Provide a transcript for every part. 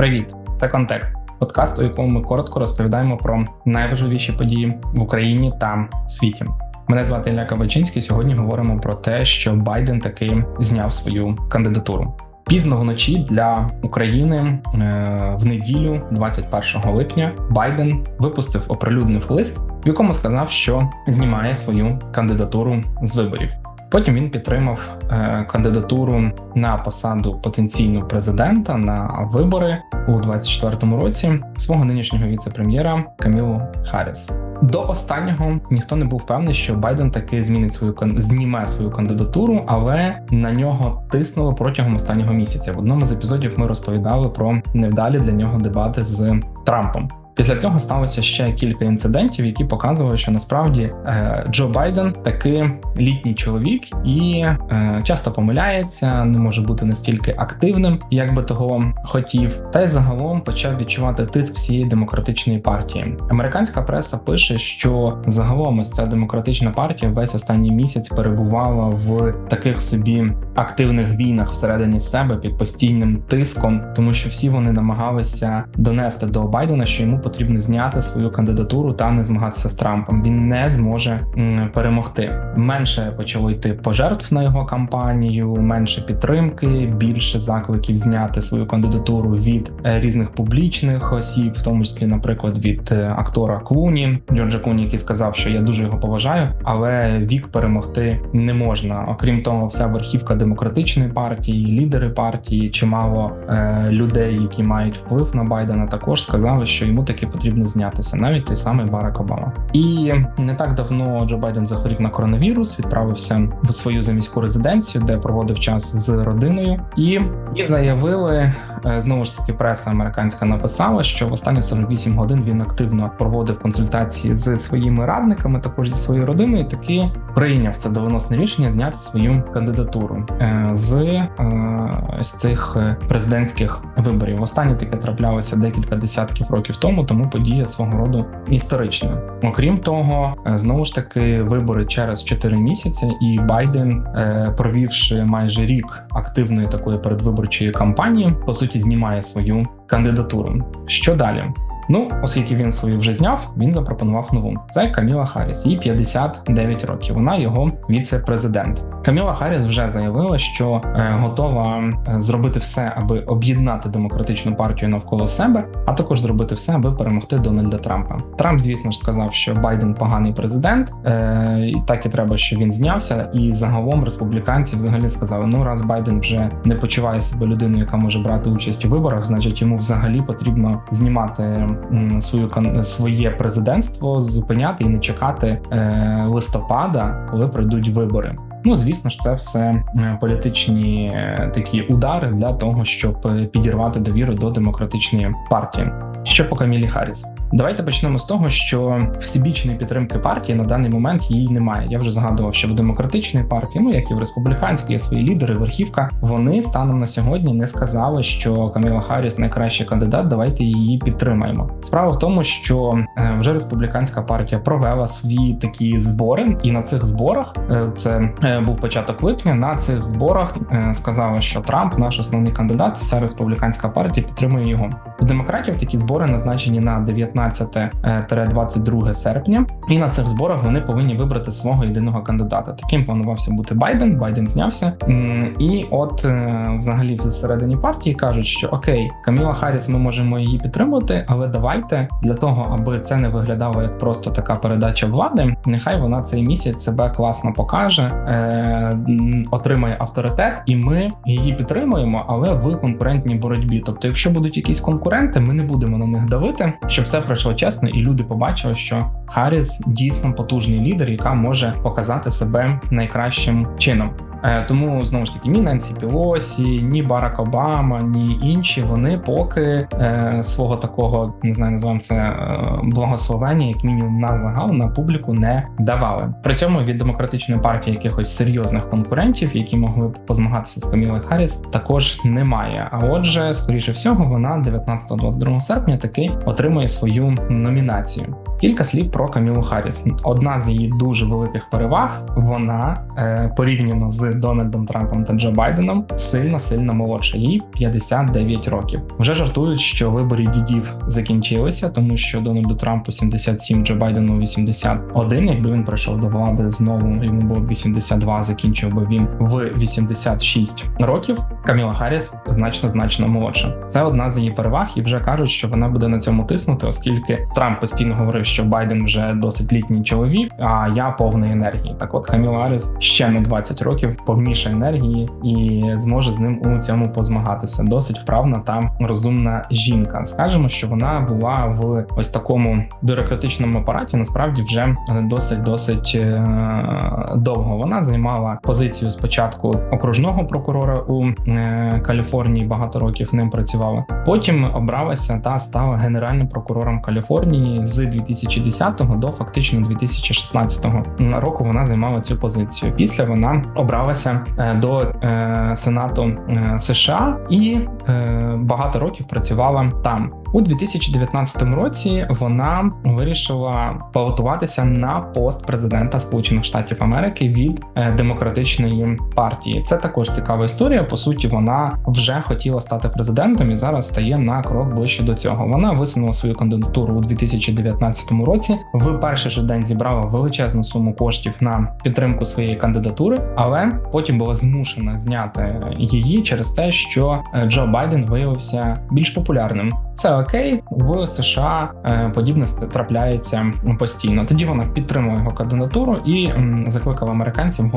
Привіт, це контекст. Подкаст, у якому ми коротко розповідаємо про найважливіші події в Україні та світі. Мене звати Ілля Кабачинський. Сьогодні говоримо про те, що Байден таки зняв свою кандидатуру. Пізно вночі для України е, в неділю, 21 липня, Байден випустив оприлюднив лист, в якому сказав, що знімає свою кандидатуру з виборів. Потім він підтримав е, кандидатуру на посаду потенційного президента на вибори у 2024 році свого нинішнього віце-прем'єра Камілу Харріс. До останнього ніхто не був певний, що Байден таки змінить свою зніме свою кандидатуру, але на нього тиснули протягом останнього місяця. В одному з епізодів ми розповідали про невдалі для нього дебати з Трампом. Після цього сталося ще кілька інцидентів, які показували, що насправді е, Джо Байден таки літній чоловік і е, часто помиляється, не може бути настільки активним, як би того хотів, та й загалом почав відчувати тиск всієї демократичної партії. Американська преса пише, що загалом ось ця демократична партія весь останній місяць перебувала в таких собі активних війнах всередині себе під постійним тиском, тому що всі вони намагалися донести до Байдена, що йому потрібно зняти свою кандидатуру та не змагатися з Трампом. Він не зможе перемогти. Менше почало йти пожертв на його кампанію, менше підтримки, більше закликів зняти свою кандидатуру від е, різних публічних осіб, в тому числі, наприклад, від е, актора Клуні Джорджа Клуні, який сказав, що я дуже його поважаю, але вік перемогти не можна. Окрім того, вся верхівка демократичної партії, лідери партії, чимало е, людей, які мають вплив на Байдена, також сказали, що йому таки потрібно знятися, навіть той самий Барак Обама. І не так давно Джо Байден захворів на коронавірус, відправився в свою заміську резиденцію, де проводив час з родиною, і, і заявили знову ж таки, преса американська написала, що в останні 48 годин він активно проводив консультації з своїми радниками, також зі своєю родиною. Таки прийняв це доленосне рішення зняти свою кандидатуру е, з е, з цих президентських виборів. Останнє таке траплялося декілька десятків років тому тому подія свого роду історична. Окрім того, е, знову ж таки вибори через 4 місяці, і Байден, е, провівши майже рік активної такої передвиборчої кампанії, по суті, знімає свою кандидатуру. Що далі? Ну, оскільки він свою вже зняв, він запропонував нову. Це Каміла Харріс, їй 59 років. Вона його віце-президент. Каміла Харріс вже заявила, що е, готова е, зробити все, аби об'єднати демократичну партію навколо себе, а також зробити все, аби перемогти Дональда Трампа. Трамп, звісно ж, сказав, що Байден поганий президент, е, і так і треба, що він знявся. І загалом республіканці взагалі сказали: ну раз Байден вже не почуває себе людиною, яка може брати участь у виборах, значить йому взагалі потрібно знімати свою своє президентство, зупиняти і не чекати е, листопада, коли пройдуть вибори. Ну, звісно ж, це все е, політичні е, такі удари для того, щоб підірвати довіру до демократичної партії. Що по Камілі Харріс? Давайте почнемо з того, що всебічної підтримки партії на даний момент її немає. Я вже згадував, що в демократичної партії, ну як і в республіканській, свої лідери, верхівка. Вони станом на сьогодні не сказали, що Каміла Харріс найкращий кандидат. Давайте її підтримаємо. Справа в тому, що е, вже республіканська партія провела свої такі збори, і на цих зборах е, це е, був початок липня. На цих зборах сказали, що Трамп наш основний кандидат. Вся республіканська партія підтримує його. У демократів такі збори назначені на 19-22 е, серпня, і на цих зборах вони повинні вибрати свого єдиного кандидата. Таким планувався бути Байден. Байден знявся. І от е, взагалі всередині партії кажуть, що окей, Каміла Харріс, ми можемо її підтримувати, але давайте для того, аби це не виглядало як просто така передача влади. Нехай вона цей місяць себе класно покаже, е, отримає авторитет, і ми її підтримуємо, але в конкурентній боротьбі. Тобто, якщо будуть якісь конкуренти, ми не будемо на них давити, щоб все пройшло чесно, і люди побачили, що Харріс дійсно потужний лідер, яка може показати себе найкращим чином. Е, тому знову ж таки ні Ненсі Пілосі, ні Барак Обама, ні інші вони поки е, свого такого не знаю, називаємо це е, благословення, як мінімум на загал на публіку не давали. При цьому від демократичної партії якихось серйозних конкурентів, які могли б позмагатися з Камілою Харріс, також немає. А отже, скоріше всього, вона 19-22 серпня таки отримує свою номінацію. Кілька слів про Камілу Харріс. Одна з її дуже великих переваг. Вона е, порівняно з Дональдом Трампом та Джо Байденом сильно сильно молодша. Їй 59 років. Вже жартують, що вибори дідів закінчилися, тому що Дональду Трампу 77, Джо Байдену 81. Якби він прийшов до влади знову, йому було б 82, закінчив би він в 86 років. Каміла Харріс значно значно молодша. Це одна з її переваг, і вже кажуть, що вона буде на цьому тиснути, оскільки Трамп постійно говорив, що Байден вже досить літній чоловік, а я повний енергії. Так, от Каміла Харріс ще на 20 років повніше енергії і зможе з ним у цьому позмагатися. Досить вправна та розумна жінка. Скажемо, що вона була в ось такому бюрократичному апараті. Насправді вже досить досить е, довго. Вона займала позицію спочатку окружного прокурора у е, Каліфорнії. Багато років ним працювала. Потім обралася та стала генеральним прокурором Каліфорнії з 2010 до фактично 2016 року. Вона займала цю позицію. Після вона обралася е, до е, Сенату США і багато років працювала там. У 2019 році вона вирішила балотуватися на пост президента Сполучених Штатів Америки від демократичної партії. Це також цікава історія. По суті, вона вже хотіла стати президентом і зараз стає на крок ближче до цього. Вона висунула свою кандидатуру у 2019 році. В перший же день зібрала величезну суму коштів на підтримку своєї кандидатури, але потім була змушена зняти її через те, що е, Джо Байден виявився більш популярним. Це окей, в США е, подібне трапляється постійно. Тоді вона підтримує його кандидатуру і закликала американців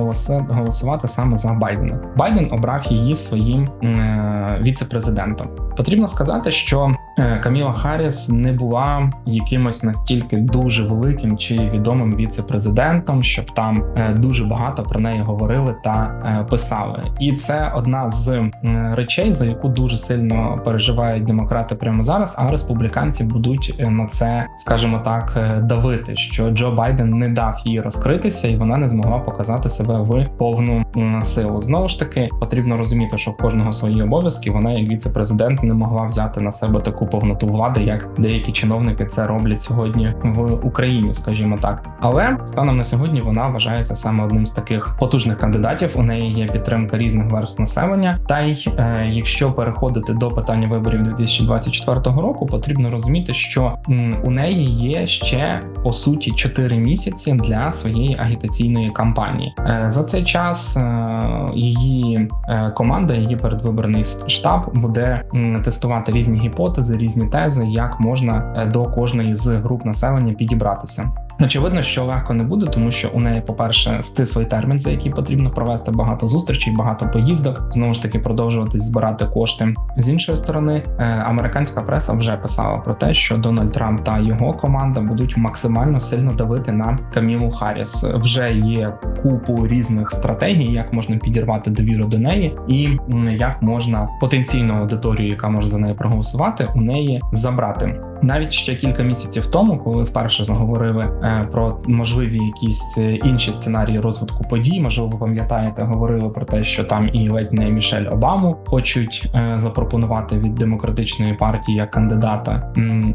голосувати саме за Байдена. Байден обрав її своїм е, віце-президентом. Потрібно сказати, що Каміла Харріс не була якимось настільки дуже великим чи відомим віце-президентом, щоб там е, дуже багато про неї говорили та е, писали. І це одна з речей, за яку дуже сильно переживають демократи прямо зараз. А республіканці будуть на це, скажімо так, давити, що Джо Байден не дав їй розкритися, і вона не змогла показати себе в повну силу. Знову ж таки, потрібно розуміти, що в кожного свої обов'язки вона, як віце-президент не могла взяти на себе таку повноту влади, як деякі чиновники це роблять сьогодні в Україні, скажімо так. Але станом на сьогодні вона вважається саме одним з таких потужних кандидатів. У неї є підтримка різних верств населення. Та й е, якщо переходити до питання виборів 2024 року, потрібно розуміти, що м, у неї є ще по суті 4 місяці для своєї агітаційної кампанії. Е, за цей час е, її е, команда, її передвиборний штаб буде м, тестувати різні гіпотези, різні тези, як можна е, до кожної з груп населення підібратися. Очевидно, що легко не буде, тому що у неї, по-перше, стислий термін, за який потрібно провести багато зустрічей, багато поїздок, знову ж таки продовжувати збирати кошти. З іншої сторони, е, американська преса вже писала про те, що Дональд Трамп та його команда будуть максимально сильно давити на Камілу Харріс. Вже є купу різних стратегій, як можна підірвати довіру до неї, і як можна потенційну аудиторію, яка може за неї проголосувати, у неї забрати. Навіть ще кілька місяців тому, коли вперше заговорили про можливі якісь е, інші сценарії розвитку подій, можливо, ви пам'ятаєте, говорили про те, що там і ледь не Мішель Обаму хочуть е, запропонувати від демократичної партії як кандидата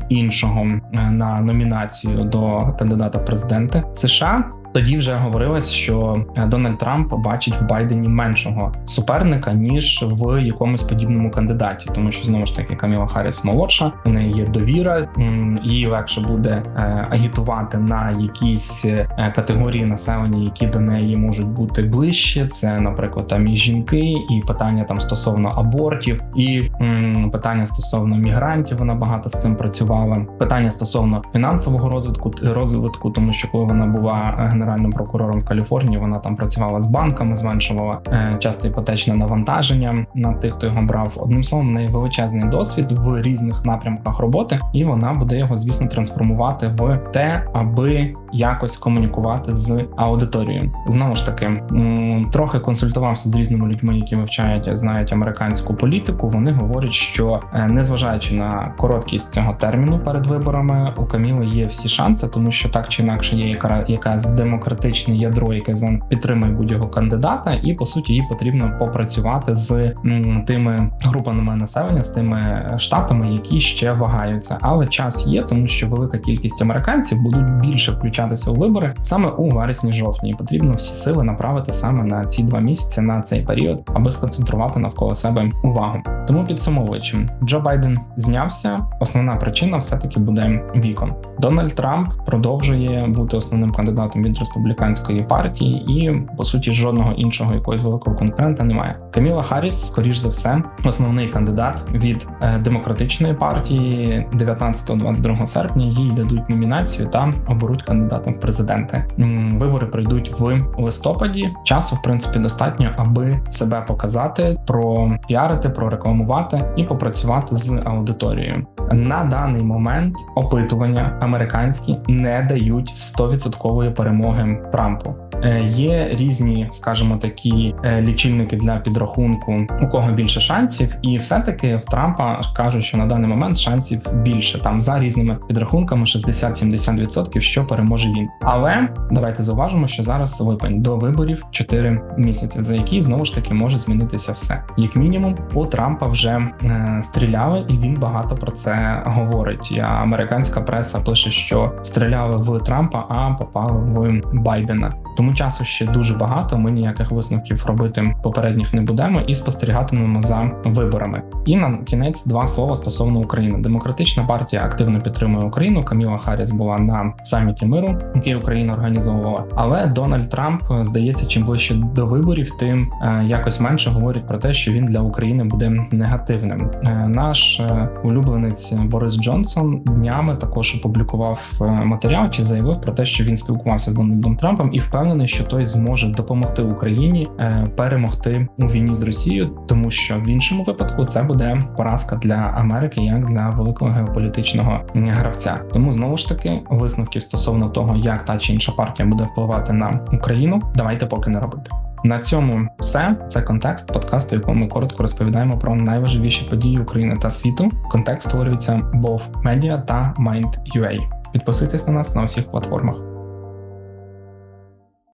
іншого на номінацію до кандидата в президенти США. Тоді вже говорилось, що е, Дональд Трамп бачить в Байдені меншого суперника ніж в якомусь подібному кандидаті, тому що знову ж таки Каміла Харріс молодша, у неї є довіра, і легше буде е, агітувати на якісь е, категорії населення, які до неї можуть бути ближче. Це, наприклад, там і жінки, і питання там стосовно абортів, і питання стосовно мігрантів. Вона багато з цим працювала. Питання стосовно фінансового розвитку розвитку, тому що коли вона була генеральним прокурором Каліфорнії. Вона там працювала з банками, зменшувала е, часто іпотечне навантаження на тих, хто його брав. Одним словом, в неї величезний досвід в різних напрямках роботи, і вона буде його, звісно, трансформувати в те, аби якось комунікувати з аудиторією. Знову ж таки, трохи консультувався з різними людьми, які вивчають, знають американську політику. Вони говорять, що е, незважаючи на короткість цього терміну перед виборами, у Каміли є всі шанси, тому що так чи інакше є яка якась демографія демократичне ядро, яке за підтримує будь-якого кандидата, і по суті їй потрібно попрацювати з тими групами населення, з тими штатами, які ще вагаються. Але час є, тому що велика кількість американців будуть більше включатися у вибори саме у вересні-жовтні. І Потрібно всі сили направити саме на ці два місяці на цей період, аби сконцентрувати навколо себе увагу. Тому підсумовуючи, Джо Байден знявся. Основна причина все таки буде віком. Дональд Трамп продовжує бути основним кандидатом від республіканської партії, і по суті жодного іншого якогось великого конкурента немає. Каміла Харріс, скоріш за все, основний кандидат від е, демократичної партії 19-22 серпня. Їй дадуть номінацію та оберуть кандидатом в президенти. Вибори пройдуть в листопаді. Часу, в принципі, достатньо, аби себе показати, пропіарити, прорекламувати і попрацювати з аудиторією. На даний момент опитування американські не дають 100% перемоги Трампу. Е, Є різні, скажімо, такі е, лічильники для підрахунку, у кого більше шансів, і все-таки в Трампа кажуть, що на даний момент шансів більше там за різними підрахунками 60-70%, що переможе він. Але давайте зауважимо, що зараз липень до виборів 4 місяці, за які знову ж таки може змінитися все. Як мінімум, у Трампа вже е, стріляли, і він багато про це говорить. Американська преса пише, що стріляли в Трампа, а попали в Байдена. Тому часу ще дуже багато. Ми ніяких висновків робити попередніх не будемо і спостерігатимемо за виборами. І на кінець два слова стосовно України. Демократична партія активно підтримує Україну. Каміла Харріс була на саміті миру, який Україна організовувала. Але Дональд Трамп здається, чим ближче до виборів, тим е, якось менше говорять про те, що він для України буде негативним. Е, Наш е, улюбленець Борис Джонсон днями також опублікував матеріал чи заявив про те, що він спілкувався з Дональдом Трампом і впевнений, що той зможе допомогти Україні е, перемогти у війні з Росією, тому що в іншому випадку це буде поразка для Америки як для великого геополітичного гравця. Тому знову ж таки висновків стосовно того, як та чи інша партія буде впливати на Україну, давайте поки не робити. На цьому все. Це контекст подкасту, якому ми коротко розповідаємо про найважливіші події України та світу. Контекст створюється Bov Media та Mind.ua. Підписуйтесь на нас на усіх платформах.